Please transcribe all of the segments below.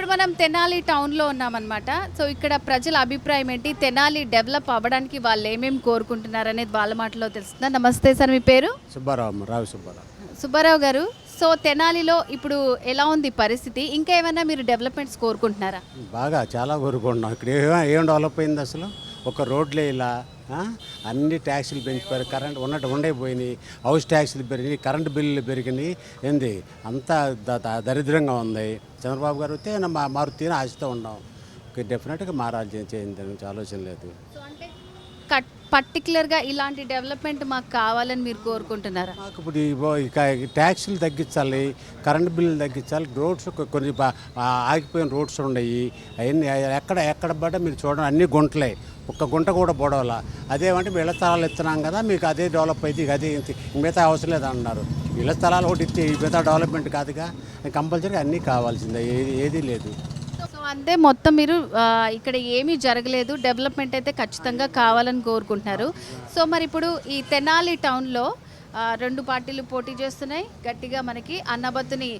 మనం తెనాలి టౌన్లో ఉన్నామన్నమాట. సో ఇక్కడ ప్రజల అభిప్రాయం ఏంటి? తెనాలి డెవలప్ అవ్వడానికి వాళ్ళు ఏమేమి కోరుకుంటున్నారు అనేది వాళ్ళ మాటలో తెలుస్తుందా? నమస్తే సార్ మీ పేరు? సుబ్బారావు రావి సుబ్బారావు. సుబ్బారావు గారు సో తెనాలిలో ఇప్పుడు ఎలా ఉంది పరిస్థితి? ఇంకా ఏమైనా మీరు డెవలప్మెంట్స్ కోరుకుంటున్నారా? బాగా చాలా కోరుకుంటున్నాం. ఇక్కడ ఏం డెవలప్ అయింది అసలు? ఒక రోడ్లే ఇలా? అన్ని ట్యాక్సీలు పెంచిపోయారు. కరెంట్ ఉన్నట్టు ఉండే పోయినాయి హౌస్ ట్యాక్సీలు పెరిగినాయి కరెంటు బిల్లులు పెరిగినాయి. ఏంది? అంతా దరిద్రంగా ఉంది. చంద్రబాబు గారు వస్తే మా మారుతీని ఆశతో ఉన్నాం. డెఫినెట్గా మారాలి చేయండి ఆలోచన లేదు. కట్ పర్టికులర్గా ఇలాంటి డెవలప్మెంట్ మాకు కావాలని మీరు కోరుకుంటున్నారా? మాకు ఇప్పుడు ఇక ట్యాక్సీలు తగ్గించాలి కరెంటు బిల్లులు తగ్గించాలి రోడ్స్ కొన్ని ఆగిపోయిన రోడ్స్ ఉన్నాయి అవన్నీ ఎక్కడ ఎక్కడ పడ్డా మీరు చూడండి అన్ని గుంటలే. ఒక్క గుంట కూడా పొడవల. అదేమంటే మీ ఇళ్ళ స్థలాలు ఇస్తున్నాం కదా మీకు అదే డెవలప్ అయితే అదే మిగతా అవసరం లేదన్నారు. ఇళ్ళ స్థలాలు ఒకటి ఇస్తే ఈ మిగతా డెవలప్మెంట్ కాదుగా. కంపల్సరీగా అన్నీ కావాల్సిందే ఏది ఏదీ లేదు. సో అంతే మొత్తం మీరు ఇక్కడ ఏమీ జరగలేదు. డెవలప్మెంట్ అయితే ఖచ్చితంగా కావాలని కోరుకుంటున్నారు. సో మరి ఇప్పుడు ఈ తెనాలి టౌన్లో రెండు పార్టీలు పోటీ చేస్తున్నాయి. గట్టిగా మనకి అన్నబత్తుని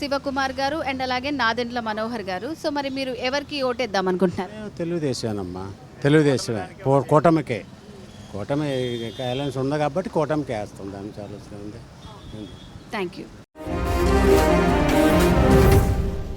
శివకుమార్ గారు అండ్ అలాగే నాదెండ్ల మనోహర్ గారు. సో మరి మీరు ఎవరికి ఓటేద్దాం అనుకుంటున్నారు? నేను తెలుగుదేశమేనమ్మా తెలుగుదేశమే. కూటమికే. కూటమి అలయన్స్ ఉంది కాబట్టి కూటమికే వేస్తుంది దాన్ని చాలా ఉంది థ్యాంక్ యూ